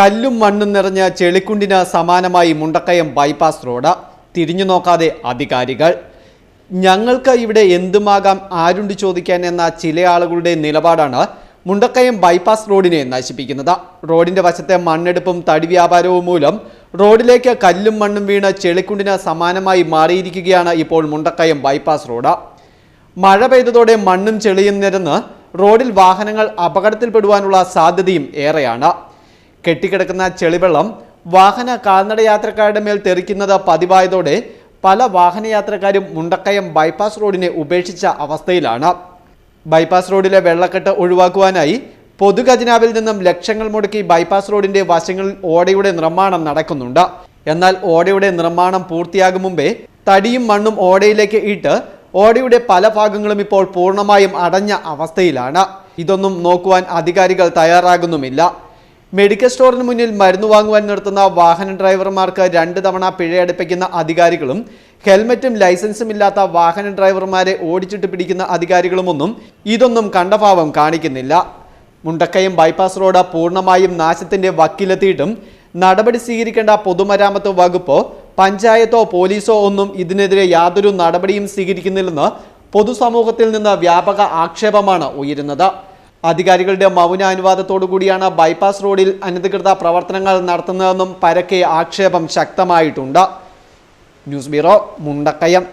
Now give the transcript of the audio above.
കല്ലും മണ്ണും നിറഞ്ഞ ചെളിക്കുണ്ടിന് സമാനമായി മുണ്ടക്കയം ബൈപ്പാസ് റോഡ് തിരിഞ്ഞു നോക്കാതെ അധികാരികൾ ഞങ്ങൾക്ക് ഇവിടെ എന്തുമാകാം? ആരുണ്ട് ചോദിക്കാൻ? എന്ന ചില ആളുകളുടെ നിലപാടാണ് മുണ്ടക്കയം ബൈപ്പാസ് റോഡിനെ നശിപ്പിക്കുന്നത്. റോഡിന്റെ വശത്തെ മണ്ണെടുപ്പും തടി വ്യാപാരവും മൂലം റോഡിലേക്ക് കല്ലും മണ്ണും വീണ് ചെളിക്കുണ്ടിന് സമാനമായി മാറിയിരിക്കുകയാണ് ഇപ്പോൾ മുണ്ടക്കയം ബൈപ്പാസ് റോഡ് മഴ പെയ്തതോടെ മണ്ണും ചെളിയും നിരന്ന് റോഡിൽ വാഹനങ്ങൾ അപകടത്തിൽപ്പെടുവാനുള്ള സാധ്യതയും ഏറെയാണ്. കെട്ടിക്കിടക്കുന്ന ചെളിവെള്ളം വാഹന കാൽനട യാത്രക്കാരുടെ മേൽ തെറിക്കുന്നത് പതിവായതോടെ പല വാഹനയാത്രക്കാരും മുണ്ടക്കയം ബൈപ്പാസ് റോഡിനെ ഉപേക്ഷിച്ച അവസ്ഥയിലാണ്. ബൈപ്പാസ് റോഡിലെ വെള്ളക്കെട്ട് ഒഴിവാക്കുവാനായി പൊതുഖജനാവിൽ നിന്നും ലക്ഷങ്ങൾ മുടക്കി ബൈപ്പാസ് റോഡിന്റെ വശങ്ങളിൽ ഓടയുടെ നിർമ്മാണം നടക്കുന്നുണ്ട്. എന്നാൽ ഓടയുടെ നിർമ്മാണം പൂർത്തിയാകും മുമ്പേ തടിയും മണ്ണും ഓടയിലേക്ക് ഇട്ട് ഓടയുടെ പല ഭാഗങ്ങളും ഇപ്പോൾ പൂർണമായും അടഞ്ഞ അവസ്ഥയിലാണ്. ഇതൊന്നും നോക്കുവാൻ അധികാരികൾ തയ്യാറാകുന്നുമില്ല. മെഡിക്കൽ സ്റ്റോറിന് മുന്നിൽ മരുന്ന് വാങ്ങുവാൻ നിർത്തുന്ന വാഹന ഡ്രൈവർമാർക്ക് രണ്ട് തവണ പിഴയടപ്പിക്കുന്ന അധികാരികളും ഹെൽമറ്റും ലൈസൻസും ഇല്ലാത്ത വാഹന ഡ്രൈവർമാരെ ഓടിച്ചിട്ട് പിടിക്കുന്ന അധികാരികളുമൊന്നും ഇതൊന്നും കണ്ടഭാവം കാണിക്കുന്നില്ല. മുണ്ടക്കയം ബൈപ്പാസ് റോഡ് പൂർണമായും നാശത്തിന്റെ വക്കിലെത്തിയിട്ടും നടപടി സ്വീകരിക്കേണ്ട പൊതുമരാമത്ത് വകുപ്പോ പഞ്ചായത്തോ പോലീസോ ഒന്നും ഇതിനെതിരെ യാതൊരു നടപടിയും സ്വീകരിക്കുന്നില്ലെന്ന് പൊതുസമൂഹത്തിൽ നിന്ന് വ്യാപക ആക്ഷേപമാണ് ഉയരുന്നത്. അധികാരികളുടെ മൗന കൂടിയാണ് ബൈപ്പാസ് റോഡിൽ അനധികൃത പ്രവർത്തനങ്ങൾ നടത്തുന്നതെന്നും പരക്കെ ആക്ഷേപം ശക്തമായിട്ടുണ്ട്. News bureau Mundakayam.